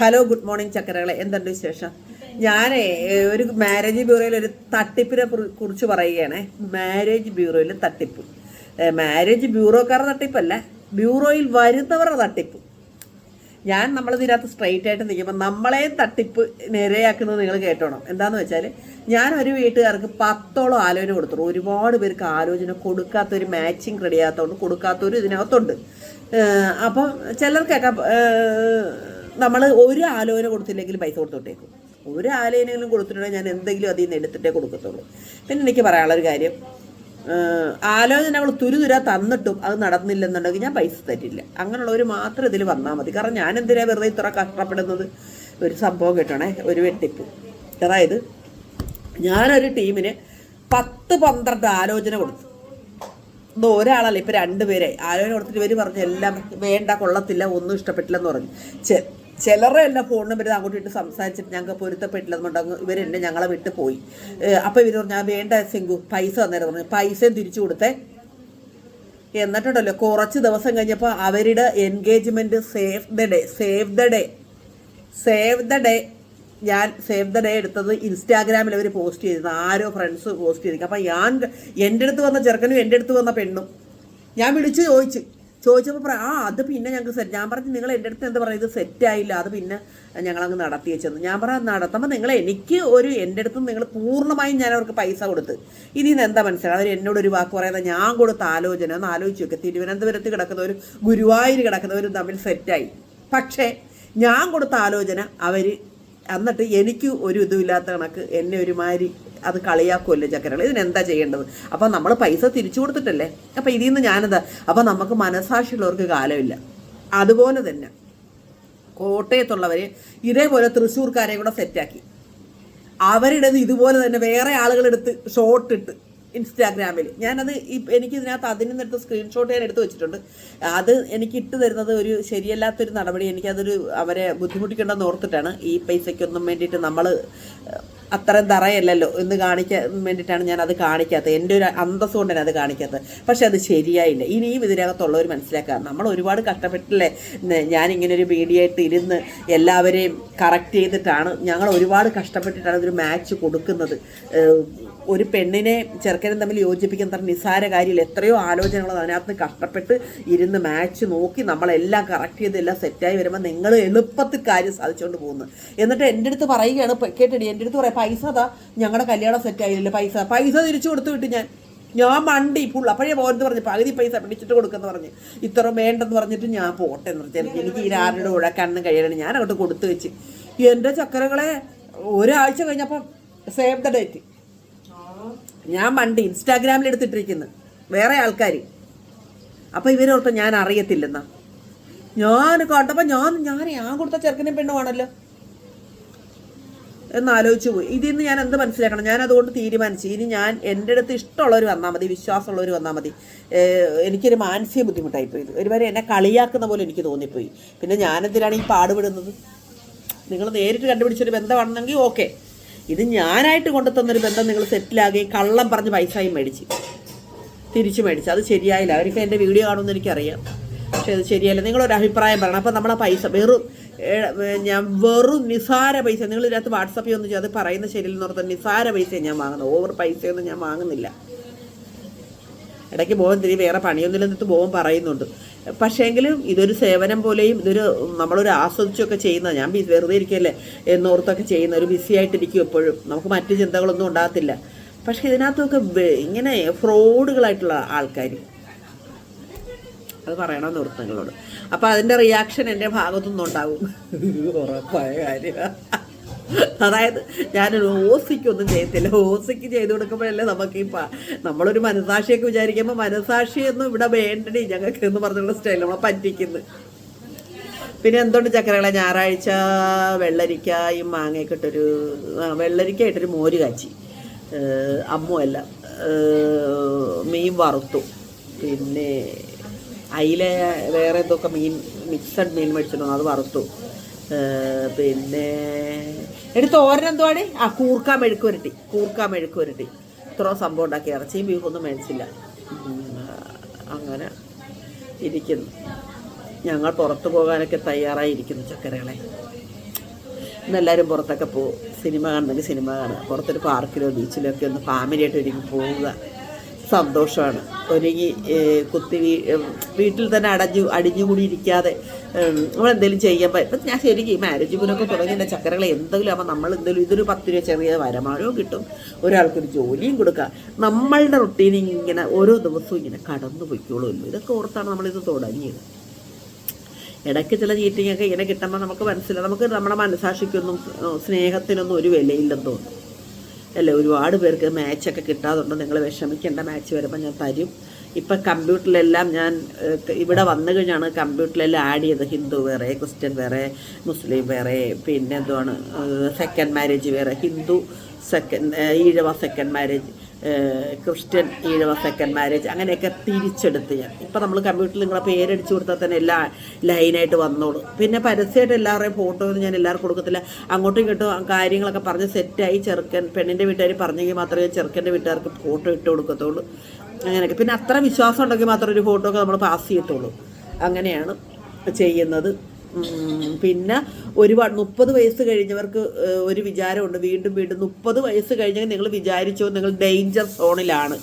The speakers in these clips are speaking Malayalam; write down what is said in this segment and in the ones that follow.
Hello good morning ചക്കരകളെ. എന്തുണ്ട് വിശേഷം? ഞാൻ ഒരു മാരേജ് ബ്യൂറോയിൽ ഒരു തട്ടിപ്പിനെ കുറിച്ച് പറയുകയാണ്. മാരേജ് ബ്യൂറോയിൽ തട്ടിപ്പ്. മാരേജ് ബ്യൂറോക്കാരുടെ തട്ടിപ്പല്ല ബ്യൂറോയിൽ വരുന്നവരുടെ തട്ടിപ്പ്. ഞാൻ നമ്മളിതിനകത്ത് സ്ട്രെയിറ്റ് ആയിട്ട് നിൽക്കുമ്പോൾ നമ്മളെ തട്ടിപ്പ് നിരയാക്കുന്നത് നിങ്ങൾ കേട്ടോണം? എന്താന്ന് വെച്ചാൽ ഞാൻ ഒരു വീട്ടുകാർക്ക് പത്തോളം ആലോചന കൊടുത്തു ഒരുപാട് പേർക്ക് ആലോചന കൊടുക്കാത്തൊരു മാച്ചിങ് റെഡി കൊടുക്കാത്തൊരു ഇതിനകത്തുണ്ട്. അപ്പം ചിലർക്കൊക്കെ നമ്മൾ ഒരു ആലോചന കൊടുത്തില്ലെങ്കിൽ പൈസ കൊടുത്തോട്ടേക്കും. ഒരു ആലോചനകളും കൊടുത്തിട്ടുണ്ടെങ്കിൽ ഞാൻ എന്തെങ്കിലും അതിൽ നിന്ന് എടുത്തിട്ടേ കൊടുക്കത്തുള്ളൂ. പിന്നെ എനിക്ക് പറയാനുള്ളൊരു കാര്യം ആലോചനകൾ തുരുതുര തന്നിട്ടും അത് നടന്നില്ലെന്നുണ്ടെങ്കിൽ ഞാൻ പൈസ തരില്ല. അങ്ങനെയുള്ളവർ മാത്രം ഇതിൽ വന്നാൽ മതി. കാരണം ഞാൻ എന്തിനാണ് വെറുതെ ഇത്ര കഷ്ടപ്പെടുന്നത്? ഒരു സംഭവം കിട്ടണേ ഒരു വെട്ടിപ്പ്. അതായത് ഞാനൊരു ടീമിന് പത്ത് പന്ത്രണ്ട് ആലോചന കൊടുത്തു. ഇത് ഒരാളല്ല ഇപ്പം രണ്ടുപേരായി. ആലോചന കൊടുത്തിട്ട് ഇവർ പറഞ്ഞു എല്ലാം വേണ്ട കൊള്ളത്തില്ല ഒന്നും ഇഷ്ടപ്പെട്ടില്ലെന്ന് പറഞ്ഞു. ചിലരെ എല്ലാം ഫോണ് നമ്പർ അങ്ങോട്ട് ഇട്ട് സംസാരിച്ചിട്ട് ഞങ്ങൾക്ക് പൊരുത്തപ്പെട്ടില്ലെന്നുണ്ടെങ്കിൽ ഇവരെന്നെ ഞങ്ങളെ വിട്ട് പോയി. അപ്പോൾ ഇവർ "ആ, വേണ്ട സിങ്കു പൈസ തന്നേരം പറഞ്ഞു. പൈസയും തിരിച്ചു കൊടുത്തേ. എന്നിട്ടുണ്ടല്ലോ കുറച്ച് ദിവസം കഴിഞ്ഞപ്പോൾ അവരുടെ engagement save the day save the day save the day. ഞാൻ സേവ് ദ ഡേ എടുത്തത് ഇൻസ്റ്റാഗ്രാമിൽ അവർ പോസ്റ്റ് ചെയ്തിരുന്നു. ആരോ ഫ്രണ്ട്സ് പോസ്റ്റ് ചെയ്തിരിക്കും അപ്പം ഞാൻ എന്റെ അടുത്ത് വന്ന ചെറുക്കനും എന്റെ അടുത്ത് വന്ന പെണ്ണും ഞാൻ വിളിച്ച് ചോദിച്ചു. ചോദിച്ചപ്പോൾ പറയാം ആ അത് പിന്നെ ഞങ്ങൾക്ക് സെറ്റ് ഞാൻ പറഞ്ഞു നിങ്ങൾ എന്റെ അടുത്ത് എന്താ പറയുക ഇത് സെറ്റായില്ല അത് പിന്നെ ഞങ്ങളങ്ങ് നടത്തി വെച്ചെന്ന്. ഞാൻ പറയാം നടത്തുമ്പോൾ നിങ്ങൾ എനിക്ക് ഒരു എന്റെ അടുത്ത് നിങ്ങൾ പൂർണമായും ഞാൻ അവർക്ക് പൈസ കൊടുത്ത്. ഇനി ഇന്ന് എന്താ മനസ്സിലാവും അവർ എന്നോട് ഒരു വാക്ക് പറയുന്നത് ഞാൻ കൊടുത്ത ആലോചന ഒന്ന് ആലോചിച്ച് നോക്കുക തിരുവനന്തപുരത്ത് കിടക്കുന്നവരും ഗുരുവായൂർ കിടക്കുന്നവരും തമ്മിൽ സെറ്റായി പക്ഷേ ഞാൻ കൊടുത്ത ആലോചന അവർ എന്നിട്ട് എനിക്ക് ഒരു ഇതുമില്ലാത്ത കണക്ക് എന്നെ ഒരുമാതിരി അത് കളിയാക്കുമല്ലോ ചക്കരകൾ ഇതിനെന്താ ചെയ്യേണ്ടത്? അപ്പം നമ്മൾ പൈസ തിരിച്ചു കൊടുത്തിട്ടല്ലേ? അപ്പം ഇതിൽ നിന്ന് ഞാനെന്താ? അപ്പം നമുക്ക് മനസാക്ഷിയുള്ളവർക്ക് കാലമില്ല. അതുപോലെ തന്നെ കോട്ടയത്തുള്ളവർ ഇതേപോലെ തൃശ്ശൂർക്കാരെ കൂടെ സെറ്റാക്കി. അവരുടേത് ഇതുപോലെ തന്നെ വേറെ ആളുകളെടുത്ത് ഷോട്ട് ഇട്ട് ഇൻസ്റ്റാഗ്രാമിൽ ഞാനത് എനിക്ക് ഇതിനകത്ത് അതിൽ നിന്നെടുത്ത് സ്ക്രീൻഷോട്ട് ഞാൻ എടുത്ത് വെച്ചിട്ടുണ്ട്. അത് എനിക്ക് ഇട്ട് തരുന്നത് ഒരു ശരിയല്ലാത്തൊരു നടപടി. എനിക്കതൊരു അവരെ ബുദ്ധിമുട്ടിക്കേണ്ടെന്ന് ഓർത്തിട്ടാണ് ഈ പൈസയ്ക്കൊന്നും വേണ്ടിയിട്ട് നമ്മൾ അത്രയും തറയല്ലല്ലോ എന്ന് കാണിക്കാൻ വേണ്ടിയിട്ടാണ് ഞാൻ അത് കാണിക്കാത്തത്. എന്റെ ഒരു അന്തസ് തന്നെ അത് കാണിക്കാത്തത്. പക്ഷെ അത് ശരിയായില്ല. ഇനിയും ഇതിനകത്തുള്ളവർ മനസ്സിലാക്കുക. നമ്മൾ ഒരുപാട് കഷ്ടപ്പെട്ടില്ലേ? ഞാനിങ്ങനെ ഒരു മീഡിയയായിട്ട് ഇരുന്ന് എല്ലാവരെയും കറക്റ്റ് ചെയ്തിട്ടാണ് ഞങ്ങൾ ഒരുപാട് കഷ്ടപ്പെട്ടിട്ടാണ് ഇതൊരു മാച്ച് കൊടുക്കുന്നത്. ഒരു പെണ്ണിനെ ചെറുക്കനും തമ്മിൽ യോജിപ്പിക്കാൻ തരം നിസ്സാര കാര്യമില്ല. എത്രയോ ആലോചനകൾ അതിനകത്ത് കഷ്ടപ്പെട്ട് ഇരുന്ന് മാച്ച് നോക്കി നമ്മളെല്ലാം കറക്റ്റ് ചെയ്ത് എല്ലാം സെറ്റായി വരുമ്പോൾ നിങ്ങൾ എളുപ്പത്തിൽ കാര്യം സാധിച്ചുകൊണ്ട് പോകുന്നു. എന്നിട്ട് എന്റെ അടുത്ത് പറയുകയാണ് കേട്ടടി എന്റെ അടുത്ത് പറയാം പൈസ അതാ ഞങ്ങളുടെ കല്യാണം സെറ്റായില്ല പൈസ പൈസ തിരിച്ചു കൊടുത്തു വിട്ട് ഞാൻ. ഞാൻ മണ്ടി ഫുൾ അപ്പോഴേ പോകരുത് പറഞ്ഞു പകുതി പൈസ പിടിച്ചിട്ട് കൊടുക്കുന്നു പറഞ്ഞ്. ഇത്ര വേണ്ടെന്ന് പറഞ്ഞിട്ട് ഞാൻ പോട്ടെ എന്ന് പറഞ്ഞു. എനിക്ക് ഈ ആരുടെ ഉഴക്കാണെന്ന് കഴിയണം ഞാൻ അങ്ങോട്ട് കൊടുത്തു വെച്ച്. എന്റെ ചക്കരകളെ ഒരാഴ്ച കഴിഞ്ഞപ്പം സേവ് ദ ഡേറ്റ് ഞാൻ പണ്ട് ഇൻസ്റ്റാഗ്രാമിൽ എടുത്തിട്ടിരിക്കുന്നു. വേറെ ആൾക്കാർ അപ്പം ഇവരോർത്ത് ഞാൻ അറിയത്തില്ലെന്നാ. ഞാൻ കണ്ടപ്പോൾ ഞാൻ ഞാൻ ഞാൻ കൊടുത്ത ചെറുക്കനും പെണ്ണുമാണല്ലോ എന്ന് ആലോചിച്ച് പോയി. ഇതിൽ നിന്ന് ഞാൻ എന്ത് മനസ്സിലാക്കണം? ഞാൻ അതുകൊണ്ട് തീരുമാനിച്ചു. ഇനി ഞാൻ എന്റെ അടുത്ത് ഇഷ്ടമുള്ളവർ വന്നാൽ മതി വിശ്വാസമുള്ളവർ വന്നാൽ മതി. എനിക്കൊരു മാനസിക ബുദ്ധിമുട്ടായിപ്പോയി ഒരുവരെ എന്നെ കളിയാക്കുന്ന പോലെ എനിക്ക് തോന്നിപ്പോയി. പിന്നെ ഞാനെന്തിനാണ് ഈ പാടുപെടുന്നത്? നിങ്ങൾ നേരിട്ട് കണ്ടുപിടിച്ചൊരു ബന്ധമാണെന്നെങ്കിൽ ഓക്കെ. ഇത് ഞാനായിട്ട് കൊണ്ടുതന്നൊരു ബന്ധം നിങ്ങൾ സെറ്റിലാകുകയും കള്ളം പറഞ്ഞ് പൈസയും മേടിച്ച്. തിരിച്ചു മേടിച്ച്. അത് ശരിയായില്ല. അവർക്ക് എന്റെ വീഡിയോ കാണുമെന്ന് എനിക്കറിയാം. പക്ഷേ അത് ശരിയല്ല. നിങ്ങളൊരു അഭിപ്രായം പറയണം. അപ്പം നമ്മളെ പൈസ വെറും ഞാൻ വെറും നിസാര പൈസ. നിങ്ങൾ ഇതിനകത്ത് വാട്സപ്പിൽ ഒന്ന് അത് പറയുന്ന ശരിയില്ലെന്ന് പറഞ്ഞാൽ നിസാര പൈസയാണ് ഞാൻ വാങ്ങുന്നത്. ഓവർ പൈസയൊന്നും ഞാൻ വാങ്ങുന്നില്ല. ഇടയ്ക്ക് പോകാൻ തിരി വേറെ പണിയൊന്നുമില്ലെന്നിട്ട് പോകാൻ പറയുന്നുണ്ട്. പക്ഷേങ്കിലും ഇതൊരു സേവനം പോലെയും ഇതൊരു നമ്മളൊരു ആസ്വദിച്ചൊക്കെ ചെയ്യുന്ന ഞാൻ വെറുതെ ഇരിക്കല്ലേ എന്നോർത്തൊക്കെ ചെയ്യുന്ന ഒരു ബിസി ആയിട്ടിരിക്കും എപ്പോഴും. നമുക്ക് മറ്റു ചിന്തകളൊന്നും ഉണ്ടാകത്തില്ല. പക്ഷെ ഇതിനകത്തൊക്കെ ഇങ്ങനെ ഫ്രോഡുകളായിട്ടുള്ള ആൾക്കാർ അത് പറയണം ഓർത്ത് നിങ്ങളോട്. അപ്പം അതിന്റെ റിയാക്ഷൻ എന്റെ ഭാഗത്തുനിന്നുണ്ടാവും. ഉറപ്പായ കാര്യമാണ് അതായത് ഞാനൊരു ഓസിക്കൊന്നും ചെയ്യത്തില്ല. ഓസിക്ക് ചെയ്ത് കൊടുക്കുമ്പോഴല്ലേ നമുക്ക് ഈ നമ്മളൊരു മനസാക്ഷിയൊക്കെ വിചാരിക്കുമ്പോൾ മനസാക്ഷിയൊന്നും ഇവിടെ വേണ്ടടി ഞങ്ങൾക്ക് എന്ന് പറഞ്ഞുള്ള സ്റ്റൈൽ നമ്മളെ പറ്റിക്കുന്നത് പിന്നെ എന്തുകൊണ്ട് ചക്കരകളെ? ഞായറാഴ്ച വെള്ളരിക്കായും മാങ്ങയൊക്കെ ഇട്ടൊരു ആ, വെള്ളരിക്ക ഇട്ടൊരു മോര് കാച്ചി. അമ്മുമല്ല മീൻ വറുത്തു. പിന്നെ അയില വേറെ എന്തൊക്കെ മീൻ മിക്സഡ് മീൻ മേടിച്ചിട്ടുണ്ടോ അത് വറുത്തു. പിന്നെ എടുത്ത് ഓരനെന്തുവാണ് ആ കൂർക്ക മെഴുക്ക് വരട്ടി. കൂർക്ക മെഴുക്ക് വരട്ടി. ഇത്ര സംഭവം ഉണ്ടാക്കി. ഇറച്ചിയും ബീഫൊന്നും മേടിച്ചില്ല. അങ്ങനെ ഇരിക്കുന്നു. ഞങ്ങൾ പുറത്തു പോകാനൊക്കെ തയ്യാറായിരിക്കുന്നു ചക്കരകളെ. ഇന്ന് എല്ലാവരും പുറത്തൊക്കെ പോകും. സിനിമ കാണണമെങ്കിൽ സിനിമ കാണുക. പുറത്തൊരു പാർക്കിലോ ബീച്ചിലോ ഒക്കെ ഒന്ന് ഫാമിലിയായിട്ട് ഒരുങ്ങി പോവുക. സന്തോഷമാണ്. ഒരുങ്ങി കുത്തി വീട്ടിൽ തന്നെ അടഞ്ഞു അടിഞ്ഞുകൂടി ഇരിക്കാതെ നമ്മളെന്തെങ്കിലും ചെയ്യുമ്പോൾ ഇപ്പം ഞാൻ ശരിക്കും ഈ മാരേജ് തുടങ്ങി എന്റെ ചക്കരകളെ എന്തെങ്കിലും ആകുമ്പോൾ നമ്മൾ എന്തെങ്കിലും ഇതൊരു പത്ത് രൂപ ചെറിയ വരുമാനവും കിട്ടും. ഒരാൾക്കൊരു ജോലിയും കൊടുക്കുക നമ്മളുടെ റൊട്ടീൻ ഇങ്ങനെ ഓരോ ദിവസവും ഇങ്ങനെ കടന്നു പൊയ്ക്കോളുമല്ലോ ഇതൊക്കെ ഓർത്താണ് നമ്മളിത് തുടങ്ങിയത്. ഇടയ്ക്ക് ചില ചീറ്റിങ്ങൊക്കെ ഇങ്ങനെ കിട്ടുമ്പോൾ നമുക്ക് മനസ്സിലാവും. നമുക്ക് നമ്മുടെ മനസാക്ഷിക്കൊന്നും സ്നേഹത്തിനൊന്നും ഒരു വിലയില്ലെന്ന് തോന്നും. അല്ലേ ഒരുപാട് പേർക്ക് മാച്ചൊക്കെ കിട്ടാതുണ്ട്. നിങ്ങൾ വിഷമിക്കേണ്ട മാച്ച് വരുമ്പോൾ ഞാൻ തരും. ഇപ്പം കമ്പ്യൂട്ടറിലെല്ലാം ഞാൻ ഇവിടെ വന്നു കഴിഞ്ഞാണ് കമ്പ്യൂട്ടറിലെല്ലാം ആഡ് ചെയ്തത്. ഹിന്ദു വേറെ ക്രിസ്ത്യൻ വേറെ മുസ്ലിം വേറെ പിന്നെ എന്തുവാണ് സെക്കൻഡ് മാരേജ് വേറെ. Hindu second Ezhava second marriage Christian Ezhava second marriage അങ്ങനെയൊക്കെ തിരിച്ചെടുത്ത് ഞാൻ. ഇപ്പം നമ്മൾ കമ്പ്യൂട്ടറിൽ നിങ്ങളെ പേരടിച്ചു കൊടുത്താൽ തന്നെ എല്ലാ ലൈനായിട്ട് വന്നോളൂ. പിന്നെ പരസ്യമായിട്ട് എല്ലാവരുടെയും ഫോട്ടോ ഒന്നും ഞാൻ എല്ലാവർക്കും കൊടുക്കത്തില്ല. അങ്ങോട്ടും ഇങ്ങോട്ടും കാര്യങ്ങളൊക്കെ പറഞ്ഞ് സെറ്റായി ചെറുക്കൻ പെണ്ണിന്റെ വീട്ടുകാർ പറഞ്ഞെങ്കിൽ മാത്രമേ ചെറുക്കന്റെ വീട്ടുകാർക്ക് ഫോട്ടോ ഇട്ട് കൊടുക്കത്തുള്ളൂ. അങ്ങനെയൊക്കെ. പിന്നെ അത്ര വിശ്വാസം ഉണ്ടെങ്കിൽ മാത്രമേ ഒരു ഫോട്ടോ ഒക്കെ നമ്മൾ പാസ് ചെയ്യത്തുള്ളൂ. അങ്ങനെയാണ് ചെയ്യുന്നത്. പിന്നെ ഒരുപാട് മുപ്പത് വയസ്സ് കഴിഞ്ഞവർക്ക് ഒരു വിചാരമുണ്ട്. വീണ്ടും വീണ്ടും മുപ്പത് വയസ്സ് കഴിഞ്ഞാൽ നിങ്ങൾ വിചാരിച്ചോ നിങ്ങൾ ഡേഞ്ചർ സോണിലാണ്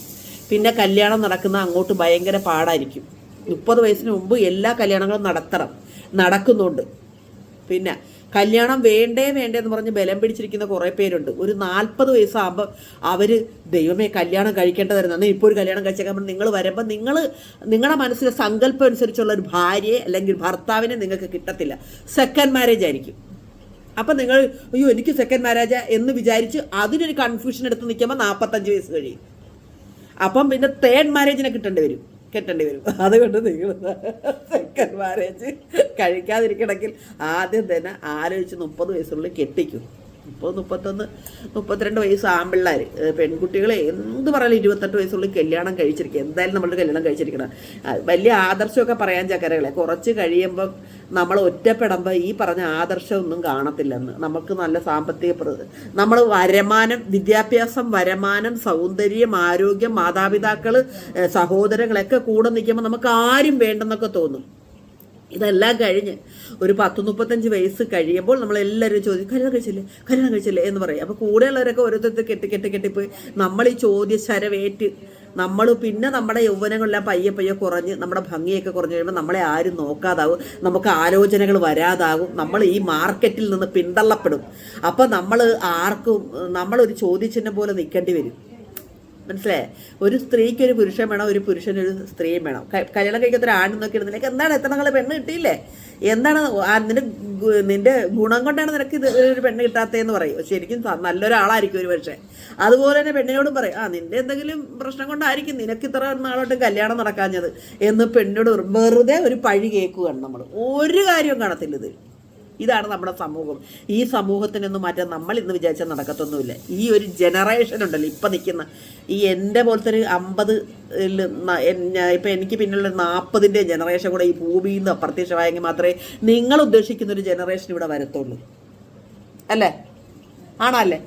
പിന്നെ കല്യാണം നടക്കുന്ന അങ്ങോട്ട് ഭയങ്കര പാടായിരിക്കും. മുപ്പത് വയസ്സിന് മുമ്പ് എല്ലാ കല്യാണങ്ങളും നടത്തണം. നടക്കുന്നുണ്ട്. പിന്നെ കല്യാണം വേണ്ടേ വേണ്ടേ എന്ന് പറഞ്ഞ് ബലം പിടിച്ചിരിക്കുന്ന കുറേ പേരുണ്ട്. ഒരു നാൽപ്പത് വയസ്സാകുമ്പോൾ അവർ ദൈവമേ കല്യാണം കഴിക്കേണ്ടതായിരുന്നു. എന്നാൽ ഇപ്പോൾ ഒരു കല്യാണം കഴിച്ചേക്കാൻ നിങ്ങൾ വരുമ്പോൾ നിങ്ങൾ നിങ്ങളുടെ മനസ്സിലെ സങ്കല്പം അനുസരിച്ചുള്ള ഒരു ഭാര്യയെ അല്ലെങ്കിൽ ഭർത്താവിനെ നിങ്ങൾക്ക് കിട്ടത്തില്ല. സെക്കൻഡ് മാരേജ് ആയിരിക്കും. അപ്പം നിങ്ങൾ അയ്യോ എനിക്ക് സെക്കൻഡ് മാരേജ് എന്ന് വിചാരിച്ച് അതിനൊരു കൺഫ്യൂഷൻ എടുത്ത് നിൽക്കുമ്പോൾ നാൽപ്പത്തഞ്ച് വയസ്സ് കഴിയും. അപ്പം പിന്നെ തേർഡ് മാരേജിനെ കിട്ടേണ്ടി വരും. കെട്ടേണ്ടി വരും. അതുകൊണ്ട് നിങ്ങൾ സെക്കൻഡ് മാരേജ് കഴിക്കാതിരിക്കണമെങ്കിൽ ആദ്യം തന്നെ ആലോചിച്ച് മുപ്പത് വയസ്സുള്ളിൽ കെട്ടിക്കും. മുപ്പത് മുപ്പത്തൊന്ന് മുപ്പത്തിരണ്ട് വയസ്സ് ആമ്പിള്ളേർ പെൺകുട്ടികളെ എന്ത് പറയാലും ഇരുപത്തെട്ട് വയസ്സുള്ളിൽ കല്യാണം കഴിച്ചിരിക്കുക എന്തായാലും നമ്മൾ കല്യാണം കഴിച്ചിരിക്കണം. വലിയ ആദർശമൊക്കെ പറയാൻ ചക്കരകളെ. കുറച്ച് കഴിയുമ്പം നമ്മൾ ഒറ്റപ്പെടുമ്പോൾ ഈ പറഞ്ഞ ആദർശമൊന്നും കാണത്തില്ലെന്ന്. നമുക്ക് നല്ല സാമ്പത്തിക നമ്മൾ വരമാനം വിദ്യാഭ്യാസം വരമാനം സൗന്ദര്യം ആരോഗ്യം മാതാപിതാക്കൾ സഹോദരങ്ങളൊക്കെ കൂടെ നിൽക്കുമ്പോൾ നമുക്ക് ആരും വേണ്ടെന്നൊക്കെ തോന്നും. ഇതെല്ലാം കഴിഞ്ഞ് ഒരു പത്ത് മുപ്പത്തഞ്ച് വയസ്സ് കഴിയുമ്പോൾ നമ്മളെല്ലാവരും ചോദിക്കും കല്യാണം കഴിച്ചില്ലേ? കല്യാണം കഴിച്ചില്ലേ? എന്ന് പറയും. അപ്പോൾ കൂടെയുള്ളവരൊക്കെ ഓരോരുത്തർ കെട്ടി കെട്ടി കെട്ടിപ്പോയി. നമ്മൾ ഈ ചോദ്യശരവേറ്റ് നമ്മൾ പിന്നെ നമ്മുടെ യൗവനങ്ങളെല്ലാം പയ്യെ പയ്യെ കുറഞ്ഞ് നമ്മുടെ ഭംഗിയൊക്കെ കുറഞ്ഞ് കഴിയുമ്പോൾ നമ്മളെ ആരും നോക്കാതാവും. നമുക്ക് ആലോചനകൾ വരാതാകും. നമ്മൾ ഈ മാർക്കറ്റിൽ നിന്ന് പിന്തള്ളപ്പെടും. അപ്പോൾ നമ്മൾ ആർക്കും നമ്മളൊരു ചോദ്യചിഹ്നം പോലെ നിൽക്കേണ്ടി വരും. മനസ്സിലായേ? ഒരു സ്ത്രീക്ക് ഒരു പുരുഷൻ വേണം ഒരു പുരുഷന് ഒരു സ്ത്രീയും വേണം. കല്യാണം കഴിക്കാത്ത ഒരു ആണെന്നൊക്കെ നോക്കി നിനക്ക് എന്താണ്? എത്ര നാളെ പെണ്ണ് കിട്ടിയില്ലേ? എന്താണ്? നിന്റെ നിന്റെ ഗുണം കൊണ്ടാണ് നിനക്ക് ഇത് ഒരു പെണ്ണ് കിട്ടാത്തതെന്ന് പറയും. ശരിക്കും നല്ലൊരാളായിരിക്കും ഒരു പക്ഷേ അതുപോലെ തന്നെ പെണ്ണിനോടും പറയും ആ നിന്റെ എന്തെങ്കിലും പ്രശ്നം കൊണ്ടായിരിക്കും നിനക്ക് ഇത്ര നാളോട്ട് കല്യാണം നടക്കാഞ്ഞത്. എന്ന് പെണ്ണിനോട് വെറുതെ ഒരു പഴി കേൾക്കുകയാണ് നമ്മൾ ഒരു കാര്യവും കാണത്തില്ല ഇത് ഇതാണ് നമ്മുടെ സമൂഹം. ഈ സമൂഹത്തിൽ നിന്ന് മാറ്റാൻ നമ്മൾ ഇന്ന് വിചാരിച്ചാൽ നടക്കത്തൊന്നുമില്ല. ഈ ഒരു ജനറേഷൻ ഉണ്ടല്ലോ ഇപ്പം നിൽക്കുന്ന ഈ എന്റെ പോലത്തെ ഒരു അമ്പത് ഇപ്പം എനിക്ക് പിന്നുള്ള നാൽപ്പതിന്റെ ജനറേഷൻ കൂടെ ഈ ഭൂമിയിൽ നിന്ന് അപ്രത്യക്ഷമായെങ്കിൽ മാത്രമേ നിങ്ങൾ ഉദ്ദേശിക്കുന്ന ഒരു ജനറേഷൻ ഇവിടെ വരത്തുള്ളൂ. അല്ലേ? ആണോ അല്ലേ?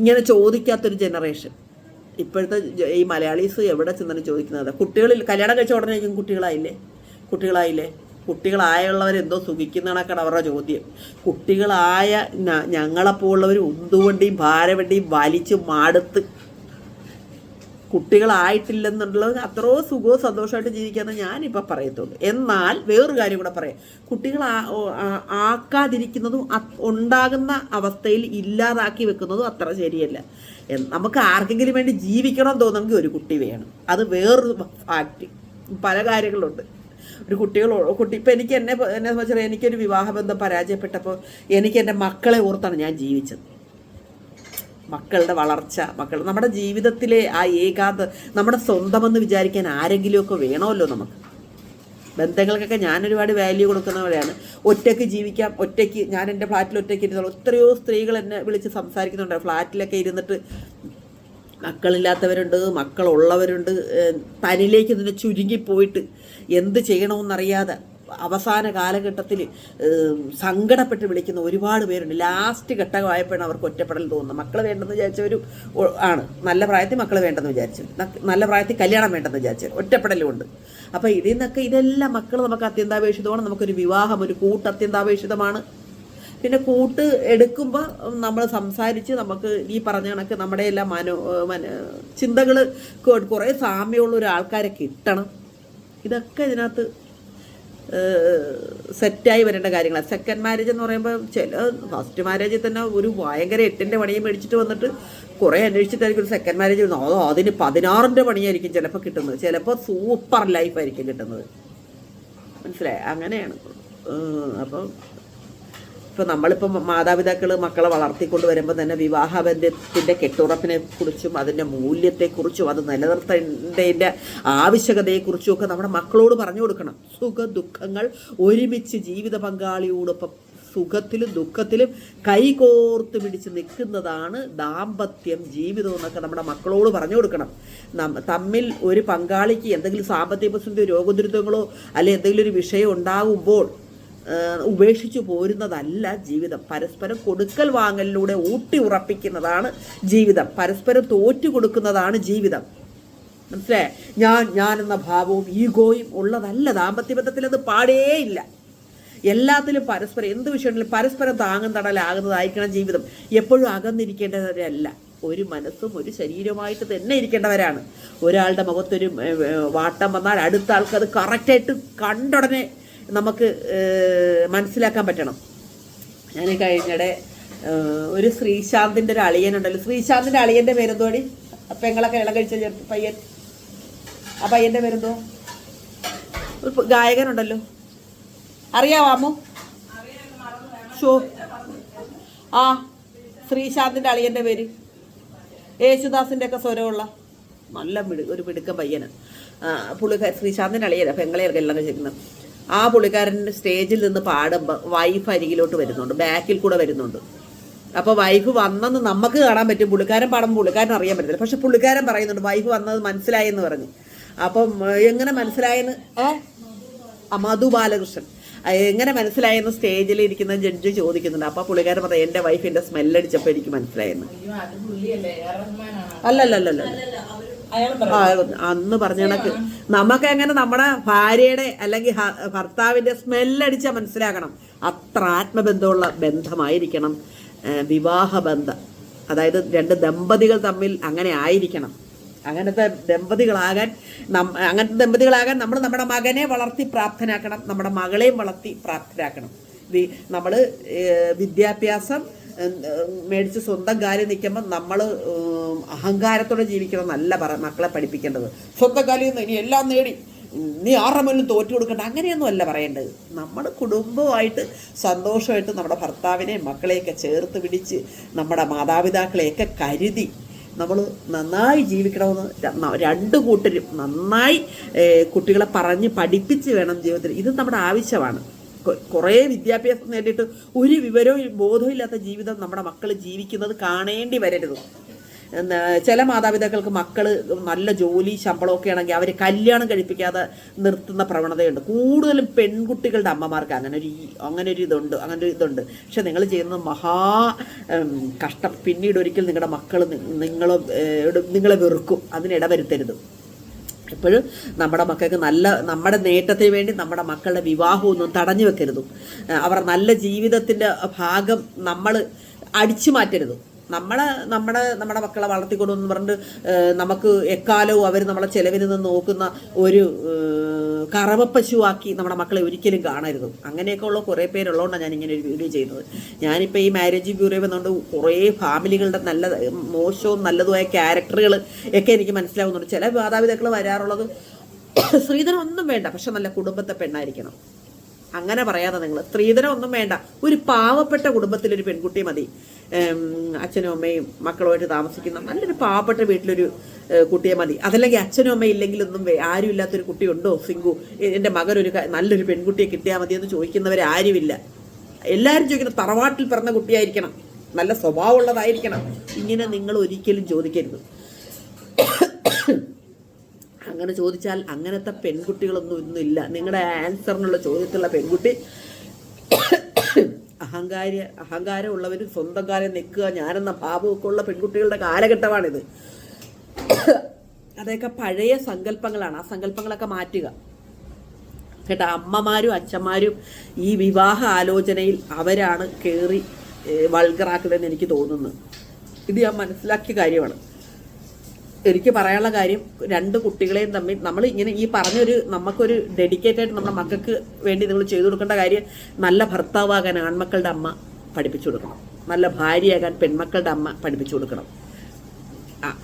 ഇങ്ങനെ ചോദിക്കാത്തൊരു ജനറേഷൻ ഇപ്പോഴത്തെ ഈ മലയാളീസ് എവിടെ ചെന്നാലും ചോദിക്കുന്നത് കുട്ടികളിൽ കല്യാണം കഴിച്ച ഉടനെ കുട്ടികളായില്ലേ? കുട്ടികളായില്ലേ? കുട്ടികളായുള്ളവരെന്തോ എന്തോ കണക്കാണ് അവരുടെ ചോദ്യം. കുട്ടികളായ ഞങ്ങളെപ്പോലുള്ളവർ ഉന്തുവണ്ടിയും ഭാരവണ്ടിയും വലിച്ച് മാടുത്ത് കുട്ടികളായിട്ടില്ലെന്നുള്ളത് അത്രയോ സുഖവും സന്തോഷമായിട്ട് ജീവിക്കാമെന്ന് ഞാനിപ്പോൾ പറയത്തുള്ളൂ. എന്നാൽ വേറൊരു കാര്യം കൂടെ പറയാം. കുട്ടികൾ ആക്കാതിരിക്കുന്നതും ഉണ്ടാകുന്ന അവസ്ഥയിൽ ഇല്ലാതാക്കി വെക്കുന്നതും അത്ര ശരിയല്ല. നമുക്ക് ആർക്കെങ്കിലും വേണ്ടി ജീവിക്കണം തോന്നുമെങ്കിൽ ഒരു കുട്ടി വേണം. അത് വേറൊരു ഫാക്റ്റ് പല കാര്യങ്ങളുണ്ട്. ഒരു കുട്ടികൾ കുട്ടി ഇപ്പം എനിക്ക് എന്നെ എന്നെ സംബന്ധിച്ചാൽ എനിക്കൊരു വിവാഹബന്ധം പരാജയപ്പെട്ടപ്പോൾ എനിക്ക് എന്റെ മക്കളെ ഓർത്താണ് ഞാൻ ജീവിച്ചത്. മക്കളുടെ വളർച്ച മക്കൾ നമ്മുടെ ജീവിതത്തിലെ ആ ഏകാന്ത നമ്മുടെ സ്വന്തമെന്ന് വിചാരിക്കാൻ ആരെങ്കിലുമൊക്കെ വേണമല്ലോ നമുക്ക്. ബന്ധങ്ങൾക്കൊക്കെ ഞാൻ ഒരുപാട് വാല്യൂ കൊടുക്കുന്നവരെയാണ്. ഒറ്റയ്ക്ക് ജീവിക്കാം ഒറ്റയ്ക്ക് ഞാൻ എന്റെ ഫ്ലാറ്റിൽ ഒറ്റയ്ക്ക് ഇരുന്നോളൂ. എത്രയോ സ്ത്രീകൾ എന്നെ വിളിച്ച് സംസാരിക്കുന്നുണ്ട്. ഫ്ലാറ്റിലൊക്കെ ഇരുന്നിട്ട് മക്കളില്ലാത്തവരുണ്ട് മക്കളുള്ളവരുണ്ട് തനിലേക്ക് ഇതിനെ ചുരുങ്ങിപ്പോയിട്ട് എന്ത് ചെയ്യണമെന്നറിയാതെ അവസാന കാലഘട്ടത്തിൽ സങ്കടപ്പെട്ട് വിളിക്കുന്ന ഒരുപാട് പേരുണ്ട്. ലാസ്റ്റ് ഘട്ടമായപ്പോഴാണ് അവർക്ക് ഒറ്റപ്പെടൽ തോന്നുന്നത്. മക്കൾ വേണ്ടെന്ന് വിചാരിച്ചവരും ആണ്. നല്ല പ്രായത്തിൽ മക്കൾ വേണ്ടെന്ന് വിചാരിച്ചു. നല്ല പ്രായത്തിൽ കല്യാണം വേണ്ടെന്ന് വിചാരിച്ചു. ഒറ്റപ്പെടലുമുണ്ട്. അപ്പോൾ ഇതിൽ നിന്നൊക്കെ ഇതെല്ലാം മക്കൾ നമുക്ക് അത്യന്താപേക്ഷിതമാണ്. നമുക്കൊരു വിവാഹം ഒരു കൂട്ട് അത്യന്താപേക്ഷിതമാണ്. പിന്നെ കൂട്ട് എടുക്കുമ്പോൾ നമ്മൾ സംസാരിച്ച് നമുക്ക് ഈ പറഞ്ഞ കണക്ക് നമ്മുടെ എല്ലാ മനോ മന ചിന്തകൾ കുറേ സാമ്യമുള്ള ഒരു ആൾക്കാരെ കിട്ടണം. ഇതൊക്കെ ഇതിനകത്ത് സെറ്റായി വരേണ്ട കാര്യങ്ങളാണ് സെക്കൻഡ് മാരേജ് എന്ന് പറയുമ്പോൾ ചില ഫസ്റ്റ് മാരേജിൽ തന്നെ ഒരു ഭയങ്കര എട്ടിന്റെ പണിയും മേടിച്ചിട്ട് വന്നിട്ട് കുറേ അന്വേഷിച്ചിട്ടായിരിക്കും ഒരു സെക്കൻഡ് മാരേജ് അതോ അതിന് പതിനാറിന്റെ പണിയായിരിക്കും ചിലപ്പോൾ കിട്ടുന്നത്. ചിലപ്പോൾ സൂപ്പർ ലൈഫായിരിക്കും കിട്ടുന്നത്. മനസ്സിലായി? അങ്ങനെയാണ്. അപ്പം ഇപ്പം നമ്മളിപ്പോൾ മാതാപിതാക്കൾ മക്കളെ വളർത്തിക്കൊണ്ട് വരുമ്പോൾ തന്നെ വിവാഹബന്ധത്തിന്റെ കെട്ടുറപ്പിനെ കുറിച്ചും അതിന്റെ മൂല്യത്തെക്കുറിച്ചും അത് നിലനിർത്തേണ്ടതിന്റെ ആവശ്യകതയെക്കുറിച്ചും ഒക്കെ നമ്മുടെ മക്കളോട് പറഞ്ഞു കൊടുക്കണം. സുഖ ദുഃഖങ്ങൾ ഒരുമിച്ച് ജീവിത പങ്കാളിയോടൊപ്പം സുഖത്തിലും ദുഃഖത്തിലും കൈകോർത്ത് പിടിച്ച് നിൽക്കുന്നതാണ് ദാമ്പത്യം ജീവിതം എന്നൊക്കെ നമ്മുടെ മക്കളോട് പറഞ്ഞു കൊടുക്കണം. തമ്മിൽ ഒരു പങ്കാളിക്ക് എന്തെങ്കിലും സാമ്പത്തിക പ്രതിസന്ധിയോ രോഗദുരിതങ്ങളോ അല്ലെങ്കിൽ എന്തെങ്കിലും ഒരു വിഷയം ഉണ്ടാകുമ്പോൾ ഉപേക്ഷിച്ചു പോരുന്നതല്ല ജീവിതം. പരസ്പരം കൊടുക്കൽ വാങ്ങലിലൂടെ ഊട്ടി ഉറപ്പിക്കുന്നതാണ് ജീവിതം. പരസ്പരം തോറ്റു കൊടുക്കുന്നതാണ് ജീവിതം. മനസ്സിലായേ? ഞാൻ ഞാൻ എന്ന ഭാവവും ഈഗോയും ഉള്ളതല്ല ദാമ്പത്യ ബന്ധത്തിൽ അത് പാടേയില്ല എല്ലാത്തിലും പരസ്പരം എന്ത് വിഷയമുണ്ടെങ്കിലും പരസ്പരം താങ്ങും തടലാകുന്നതായിരിക്കണം ജീവിതം. എപ്പോഴും അകന്നിരിക്കേണ്ടവരല്ല. ഒരു മനസ്സും ഒരു ശരീരവുമായിട്ട് തന്നെ ഇരിക്കേണ്ടവരാണ്. ഒരാളുടെ മുഖത്തൊരു വാട്ടം വന്നാൽ അടുത്ത ആൾക്കത് കറക്റ്റായിട്ട് കണ്ടുടനെ നമുക്ക് മനസ്സിലാക്കാൻ പറ്റണം. ഞാൻ കഴിഞ്ഞിടെ ഒരു ശ്രീശാന്തിന്റെ ഒരു അളിയനുണ്ടല്ലോ ശ്രീശാന്തിന്റെ അളിയന്റെ പേരെന്തോടി? പെങ്ങളൊക്കെ ഇളം കഴിച്ച പയ്യൻ. ആ പയ്യന്റെ പേരെന്തോ? ഒരു ഗായകനുണ്ടല്ലോ അറിയാവാമോ ഷോ. ആ ശ്രീശാന്തിന്റെ അളിയന്റെ പേര്. യേശുദാസിന്റെ ഒക്കെ സ്വരമുള്ള നല്ല മിടു ഒരു മിടുക്ക പയ്യന്. പുള്ളിക്കാർ ശ്രീശാന്തിന്റെ അളിയല്ല പെങ്ങളെയൊക്കെ എല്ലാം ചെയ്യുന്നത് ആ പുള്ളിക്കാരൻ സ്റ്റേജിൽ നിന്ന് പാടുമ്പോൾ വൈഫ് അരികിലോട്ട് വരുന്നുണ്ട്. ബാക്കിൽ കൂടെ വരുന്നുണ്ട്. അപ്പോൾ വൈഫ് വന്നെന്ന് നമുക്ക് കാണാൻ പറ്റും. പുള്ളിക്കാരൻ പാടുമ്പോൾ പുള്ളിക്കാരൻ അറിയാൻ പറ്റില്ല പക്ഷെ പുള്ളിക്കാരൻ പറയുന്നുണ്ട് വൈഫ് വന്നത് മനസ്സിലായെന്ന് പറഞ്ഞ്. അപ്പം എങ്ങനെ മനസ്സിലായെന്ന്? ഏ? മധു ബാലകൃഷ്ണൻ. എങ്ങനെ മനസ്സിലായെന്ന് സ്റ്റേജിൽ ഇരിക്കുന്ന ജഡ്ജ് ചോദിക്കുന്നുണ്ട്. അപ്പോൾ പുള്ളിക്കാരൻ പറയാം എന്റെ വൈഫ് എന്റെ സ്മെല്ലടിച്ചപ്പോൾ എനിക്ക് മനസ്സിലായെന്ന്. അല്ലല്ലല്ലല്ല. ആ, അന്ന് പറഞ്ഞ കണക്ക്. നമുക്ക് എങ്ങനെ നമ്മുടെ ഭാര്യയുടെ അല്ലെങ്കിൽ ഭർത്താവിന്റെ സ്മെല്ലടിച്ച മനസ്സിലാക്കണം അത്ര ആത്മബന്ധമുള്ള ബന്ധമായിരിക്കണം. വിവാഹബന്ധം. വിവാഹ ബന്ധം അതായത് രണ്ട് ദമ്പതികൾ തമ്മിൽ അങ്ങനെ ആയിരിക്കണം. അങ്ങനത്തെ ദമ്പതികളാകാൻ നം- അങ്ങനത്തെ ദമ്പതികളാകാൻ നമ്മൾ നമ്മുടെ മകനെ വളർത്തി പ്രാപ്തനാക്കണം. നമ്മുടെ മകളെയും വളർത്തി പ്രാപ്തരാക്കണം. നമ്മൾ വിദ്യാഭ്യാസം മേടിച്ച് സ്വന്തം കാര്യം നിൽക്കുമ്പോൾ നമ്മൾ അഹങ്കാരത്തോടെ ജീവിക്കണം എന്നല്ല പറ മക്കളെ പഠിപ്പിക്കേണ്ടത്. സ്വന്തം കാലിൽ നിന്ന് ഇനി എല്ലാം നേടി. നീ ആരുടെ മുന്നിലും തോറ്റു കൊടുക്കണ്ട. അങ്ങനെയൊന്നും അല്ല പറയേണ്ടത്. നമ്മൾ കുടുംബമായിട്ട് സന്തോഷമായിട്ട് നമ്മുടെ ഭർത്താവിനെയും മക്കളെയൊക്കെ ചേർത്ത് പിടിച്ച് നമ്മുടെ മാതാപിതാക്കളെയൊക്കെ കരുതി നമ്മൾ നന്നായി ജീവിക്കണമെന്ന് രണ്ട് കൂട്ടരും നന്നായി കുട്ടികളെ പറഞ്ഞ് പഠിപ്പിച്ച് വേണം ജീവിതത്തിൽ. ഇത് നമ്മുടെ ആവശ്യമാണ്. കുറേ വിദ്യാഭ്യാസം നേടിയിട്ട് ഒരു വിവരവും ബോധവും ഇല്ലാത്ത ജീവിതം നമ്മുടെ മക്കൾ ജീവിക്കുന്നത് കാണേണ്ടി വരരുത്. ചില മാതാപിതാക്കൾക്ക് മക്കൾ നല്ല ജോലി ശമ്പളമൊക്കെ ആണെങ്കിൽ അവർ കല്യാണം കഴിപ്പിക്കാതെ നിർത്തുന്ന പ്രവണതയുണ്ട്. കൂടുതലും പെൺകുട്ടികളുടെ അമ്മമാർക്ക് അങ്ങനെ ഒരു അങ്ങനെ ഒരു ഇതുണ്ട് അങ്ങനെ ഒരു ഇതുണ്ട്. പക്ഷെ നിങ്ങൾ ചെയ്യുന്നത് മഹാ കഷ്ടം. പിന്നീട് ഒരിക്കൽ നിങ്ങളുടെ മക്കൾ നിങ്ങളെ നിങ്ങളെ വെറുക്കും. അതിനിടവരുത്തരുത്. എപ്പോഴും നമ്മുടെ മക്കൾക്ക് നല്ല നമ്മുടെ നേട്ടത്തിന് വേണ്ടി നമ്മുടെ മക്കളുടെ വിവാഹമൊന്നും തടഞ്ഞു വെക്കരുത്. അവർ നല്ല ജീവിതത്തിന്റെ ഭാഗം നമ്മൾ അടിച്ചു മാറ്റരുത്. നമ്മളെ നമ്മുടെ നമ്മുടെ മക്കളെ വളർത്തിക്കൊണ്ടു പറഞ്ഞിട്ട് നമുക്ക് എക്കാലവും അവർ നമ്മളെ ചെലവിൽ നിന്ന് നോക്കുന്ന ഒരു കറവപ്പശുവാക്കി നമ്മുടെ മക്കളെ ഒരിക്കലും കാണരുത്. അങ്ങനെയൊക്കെ ഉള്ള കുറേ പേരുള്ളതുകൊണ്ടാണ് ഞാൻ ഇങ്ങനെ ഒരു വീഡിയോ ചെയ്യുന്നത്. ഞാനിപ്പോൾ ഈ മാരേജ് ബ്യൂറോ വന്നുകൊണ്ട് കുറേ ഫാമിലികളുടെ നല്ല മോശവും നല്ലതുമായ ക്യാരക്ടറുകൾ ഒക്കെ എനിക്ക് മനസ്സിലാവുന്നുണ്ട്. ചില മാതാപിതാക്കൾ വരാറുള്ളത് സ്ത്രീധനം ഒന്നും വേണ്ട പക്ഷെ നല്ല കുടുംബത്തെ പെണ്ണായിരിക്കണം. അങ്ങനെ പറയാതെ നിങ്ങൾ സ്ത്രീധനം ഒന്നും വേണ്ട. ഒരു പാവപ്പെട്ട കുടുംബത്തിലൊരു പെൺകുട്ടി മതി. അച്ഛനും അമ്മയും മക്കളുമായിട്ട് താമസിക്കുന്ന നല്ലൊരു പാവപ്പെട്ട വീട്ടിലൊരു കുട്ടിയെ മതി. അതല്ലെങ്കിൽ അച്ഛനും അമ്മയും ഇല്ലെങ്കിലൊന്നും ആരും ഇല്ലാത്തൊരു കുട്ടിയുണ്ടോ സിംഗു എന്റെ മകനൊരു നല്ലൊരു പെൺകുട്ടിയെ കിട്ടിയാൽ മതി എന്ന് ചോദിക്കുന്നവർ ആരുമില്ല. എല്ലാവരും ചോദിക്കുന്ന തറവാട്ടിൽ പിറന്ന കുട്ടിയായിരിക്കണം. നല്ല സ്വഭാവമുള്ളതായിരിക്കണം. ഇങ്ങനെ നിങ്ങൾ ഒരിക്കലും ചോദിക്കരുത്. അങ്ങനെ ചോദിച്ചാൽ അങ്ങനത്തെ പെൺകുട്ടികളൊന്നും ഇല്ല നിങ്ങളുടെ ആൻസറിനുള്ള ചോദ്യത്തിലുള്ള പെൺകുട്ടി അഹങ്കാര അഹങ്കാരമുള്ളവർ സ്വന്തം കാലം നിൽക്കുക ഞാനെന്ന ഭാവമൊക്കെ ഉള്ള പെൺകുട്ടികളുടെ കാലഘട്ടമാണിത്. അതൊക്കെ പഴയ സങ്കല്പങ്ങളാണ്. ആ സങ്കല്പങ്ങളൊക്കെ മാറ്റുക. കേട്ടോ അമ്മമാരും അച്ഛന്മാരും ഈ വിവാഹ ആലോചനയിൽ അവരാണ് കയറി വൾഗറാക്കുന്നതെന്ന് എനിക്ക് തോന്നുന്നു. ഇത് ഞാൻ മനസ്സിലാക്കിയ കാര്യമാണ്. എനിക്ക് പറയാനുള്ള കാര്യം രണ്ട് കുട്ടികളെയും തമ്മിൽ നമ്മൾ ഇങ്ങനെ ഈ പറഞ്ഞൊരു നമുക്കൊരു ഡെഡിക്കേറ്റഡ് നമ്മുടെ മക്കൾക്ക് വേണ്ടി നിങ്ങൾ ചെയ്തു കൊടുക്കേണ്ട കാര്യം നല്ല ഭർത്താവാകാൻ ആൺമക്കളുടെ അമ്മ പഠിപ്പിച്ചു കൊടുക്കണം. നല്ല ഭാര്യയാകാൻ പെൺമക്കളുടെ അമ്മ പഠിപ്പിച്ചു കൊടുക്കണം.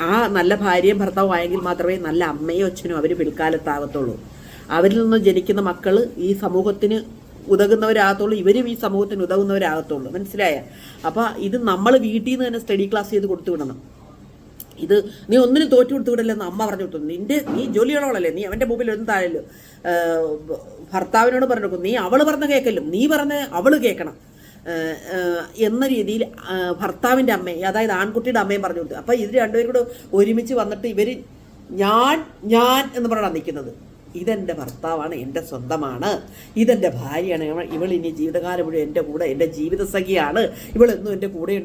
ആ- നല്ല ഭാര്യയും ഭർത്താവും ആയെങ്കിൽ മാത്രമേ നല്ല അമ്മയും അച്ഛനും അവർ പിൽക്കാലത്താകത്തുള്ളൂ അവരിൽ നിന്ന് ജനിക്കുന്ന മക്കൾ ഈ സമൂഹത്തിന് ഉതകുന്നവരാകത്തുള്ളൂ ഇവരും ഈ സമൂഹത്തിന് ഉതകുന്നവരാകത്തുള്ളൂ. മനസ്സിലായ? അപ്പോൾ ഇത് നമ്മൾ വീട്ടിൽ നിന്ന് തന്നെ സ്റ്റഡി ക്ലാസ് ചെയ്ത് കൊടുത്തു വിടണം. ഇത് നീ ഒന്നിനും തോറ്റു കൊടുത്തു വിടല്ലെന്ന് അമ്മ പറഞ്ഞു കൊടുത്തു. നിന്റെ നീ ജോലിയുള്ളവളല്ലേ? നീ അവന്റെ മുമ്പിൽ ഒന്നും താഴല്ലോ ഭർത്താവിനോട് പറഞ്ഞു കൊടുക്കും. നീ അവൾ പറഞ്ഞ കേൾക്കല്ലോ നീ പറഞ്ഞ അവൾ കേൾക്കണം എന്ന രീതിയിൽ ഭർത്താവിന്റെ അമ്മയും അതായത് ആൺകുട്ടിയുടെ അമ്മയും പറഞ്ഞു കൊടുത്തു. അപ്പം ഇത് രണ്ടുപേരും കൂടെ ഒരുമിച്ച് വന്നിട്ട് ഇവർ ഞാൻ ഞാൻ എന്ന് പറഞ്ഞാണ് നിൽക്കുന്നത്. ഇതെന്റെ ഭർത്താവാണ് എന്റെ സ്വന്തമാണ്. ഇതെന്റെ ഭാര്യയാണ്. ഇവൾ- ഇനി ജീവിതകാലം മുഴുവൻ എന്റെ കൂടെ എന്റെ ജീവിതസഖിയാണ്. ഇവളെന്നും എന്റെ കൂടെ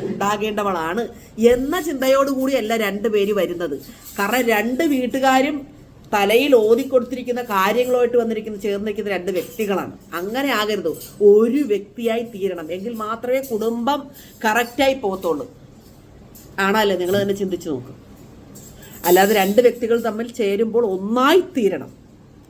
ഉണ്ടാകേണ്ടവളാണ് എന്ന ചിന്തയോടുകൂടിയല്ല രണ്ട് പേര് വരുന്നത്. കാരണം രണ്ട് വീട്ടുകാരും തലയിൽ ഓതിക്കൊടുത്തിരിക്കുന്ന കാര്യങ്ങളുമായിട്ട് വന്നിരിക്കുന്ന ചേർന്നിരിക്കുന്ന രണ്ട് വ്യക്തികളാണ്. അങ്ങനെ ആകരുത്. ഒരു വ്യക്തിയായി തീരണം. എങ്കിൽ മാത്രമേ കുടുംബം കറക്റ്റായി പോകത്തുള്ളൂ. ആണല്ലേ? നിങ്ങൾ തന്നെ ചിന്തിച്ചു നോക്ക്. അല്ലാതെ രണ്ട് വ്യക്തികൾ തമ്മിൽ ചേരുമ്പോൾ ഒന്നായി തീരണം.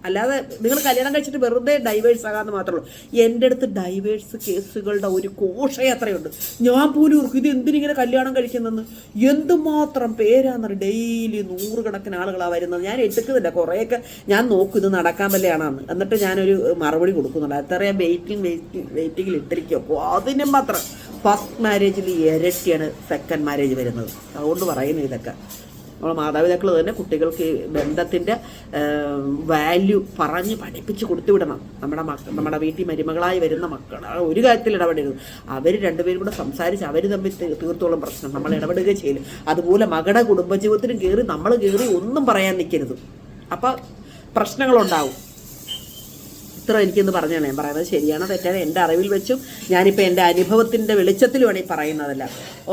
അല്ലാതെ നിങ്ങൾ കല്യാണം കഴിച്ചിട്ട് വെറുതെ ഡൈവേഴ്സ് ആകാന്ന് മാത്രമേ ഉള്ളൂ. എന്റെ അടുത്ത് ഡൈവേഴ്സ് കേസുകളുടെ ഒരു കോഷയാത്രയുണ്ട് ഞാൻ പോലും ഓർക്കും ഇത് എന്തിനിങ്ങനെ കല്യാണം കഴിക്കുന്നെന്ന്? എന്തുമാത്രം പേരാന്നറിയ? ഡെയിലി നൂറുകണക്കിന് ആളുകളാണ് വരുന്നത്. ഞാൻ എടുക്കുന്നില്ല. കുറേയൊക്കെ ഞാൻ നോക്കും ഇത് നടക്കാൻ വല്ലയാണെന്ന്. എന്നിട്ട് ഞാനൊരു മറുപടി കൊടുക്കുന്നുണ്ട്. അത്രയും വെയിറ്റിംഗ് വെയിറ്റിംഗ് വെയിറ്റിംഗിൽ ഇട്ടിരിക്കും അപ്പോൾ അതിനും മാത്രം ഫസ്റ്റ് മാരേജിൽ ഇരട്ടിയാണ് സെക്കൻഡ് മാരേജ് വരുന്നത്. അതുകൊണ്ട് പറയുന്നു ഇതൊക്കെ. നമ്മൾ മാതാപിതാക്കൾ തന്നെ കുട്ടികൾക്ക് ഈ ബന്ധത്തിന്റെ വാല്യൂ പറഞ്ഞ് പഠിപ്പിച്ച് കൊടുത്തുവിടണം നമ്മുടെ മക്ക നമ്മുടെ വീട്ടിൽ മരുമകളായി വരുന്ന മക്കൾ ഒരു കാര്യത്തിൽ ഇടപെടരുത്. അവർ രണ്ടുപേരും കൂടെ സംസാരിച്ച് അവർ തമ്മിൽ തീർത്തോളം പ്രശ്നം. നമ്മൾ ഇടപെടുക ചെയ്യില്ല അതുപോലെ മകളുടെ കുടുംബജീവിതത്തിനും കയറി നമ്മൾ കയറി ഒന്നും പറയാൻ നിൽക്കരുത് അപ്പം പ്രശ്നങ്ങളുണ്ടാവും. ഇത്ര എനിക്കൊന്ന് പറഞ്ഞാണ് ഞാൻ പറയുന്നത് ശരിയാണോ തെറ്റാണ് എന്റെ അറിവിൽ വെച്ചും ഞാനിപ്പോൾ എന്റെ അനുഭവത്തിന്റെ വെളിച്ചത്തിലുമാണ് ഈ പറയുന്നതല്ല.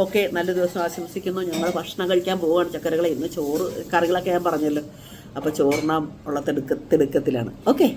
ഓക്കെ നല്ല ദിവസം ആശംസിക്കുന്നു. ഞങ്ങൾ ഭക്ഷണം കഴിക്കാൻ പോവുകയാണ് ചക്കരകൾ ഇന്ന് ചോറ് കറികളൊക്കെ ഞാൻ പറഞ്ഞല്ലോ. അപ്പോൾ ചോറിനാം ഉള്ള തിടുക്ക തിടുക്കത്തിലാണ്. ഓക്കെ.